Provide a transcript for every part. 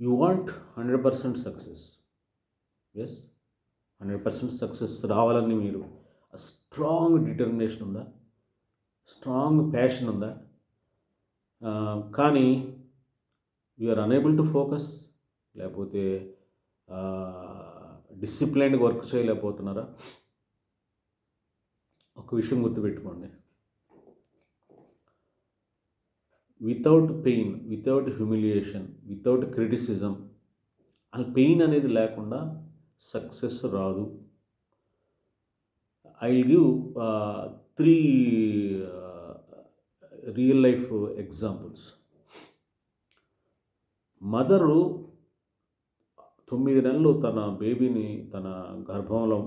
You want hundred percent success yes hundred percent success రావాలని మీరు strong determination ఉందా? Strong passion ఉందా? కానీ కానీ ఆర్ అనేబుల్ టు ఫోకస్ లేకపోతే డిసిప్లైన్గా వర్క్ చేయలేకపోతున్నారా? ఒక విషయం గుర్తుపెట్టుకోండి. Without pain without humiliation without criticism and pain అనేది లేకుండా సక్సెస్ రాదు. I will give three real life examples mother తొమ్మిది నెలలు తన బేబీని తన గర్భంలో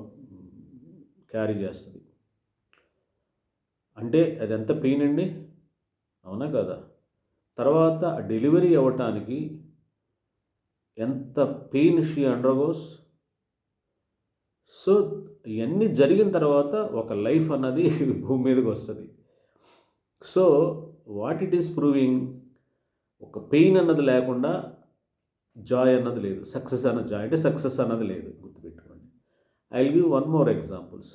క్యారీ చేస్తుంది. అంటే అది ఎంత పెయిన్ అండి? అవునా కదా? తర్వాత డెలివరీ అవ్వటానికి ఎంత పెయిన్ షీ అండర్గోస్? సో ఇవన్నీ జరిగిన తర్వాత ఒక లైఫ్ అన్నది భూమి మీదకి వస్తుంది. So what it is proving ఒక పెయిన్ అన్నది లేకుండా జాయ్ అన్నది లేదు. సక్సెస్ అన్న జాయ్ అంటే సక్సెస్ అన్నది లేదు గుర్తుపెట్టుకోండి. I will give one more examples.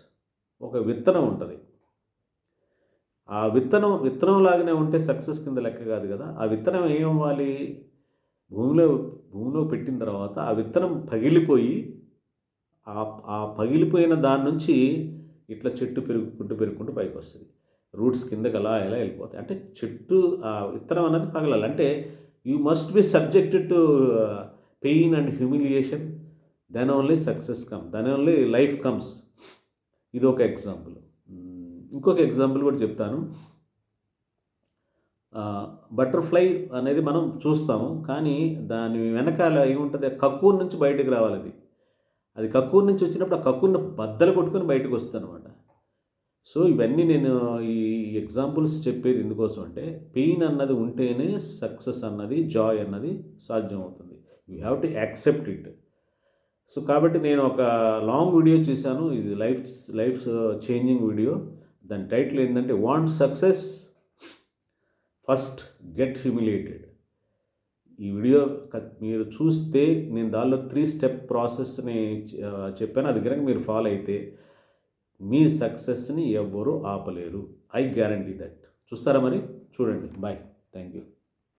ఒక విత్తనం ఉంటుంది. ఆ విత్తనం విత్తనం లాగానే ఉంటే సక్సెస్ కింద లెక్క కాదు కదా. ఆ విత్తనం ఏం భూమిలో భూమిలో పెట్టిన తర్వాత ఆ విత్తనం పగిలిపోయి ఆ ఆ పగిలిపోయిన దాని నుంచి ఇట్లా చెట్టు పెరుగుకుంటూ పెరుగుకుంటూ పైకి వస్తుంది. రూట్స్ కిందకి అలా ఎలా వెళ్ళిపోతాయి. అంటే చెట్టు ఆ విత్తనం అనేది పగలాలి. అంటే you must be subjected to pain and humiliation then only success come then only life comes ఇది ఒక ఎగ్జాంపుల్ ఇంకొక ఎగ్జాంపుల్ కూడా చెప్తాను. బటర్ఫ్లై అనేది మనం చూస్తాము కానీ దాని వెనకాల ఏముంటుంది? కక్కూర్ నుంచి బయటకు రావాలి అది. అది కక్కూర్ నుంచి వచ్చినప్పుడు ఆ కక్కూర్ని బద్దలు కొట్టుకొని బయటకు వస్తుంది అనమాట సో ఇవన్నీ నేను ఈ ఎగ్జాంపుల్స్ చెప్పేది ఎందుకోసం అంటే పెయిన్ అన్నది ఉంటేనే సక్సెస్ అన్నది జాయ్ అన్నది సాధ్యం అవుతుంది you have to accept it so కాబట్టి నేను ఒక లాంగ్ వీడియో చూశాను. ఇది లైఫ్ లైఫ్ చేంజింగ్ వీడియో దాని టైటిల్ ఏంటంటే want success first get humiliated ఈ వీడియో మీరు చూస్తే నేను దానిలో త్రీ స్టెప్ ప్రాసెస్ని చెప్పాను. అది కనుక మీరు ఫాలో అయితే మీ సక్సెస్ని ఎవ్వరూ ఆపలేరు. ఐ గ్యారంటీ దట్ చూస్తారా మరి? చూడండి. Bye thank you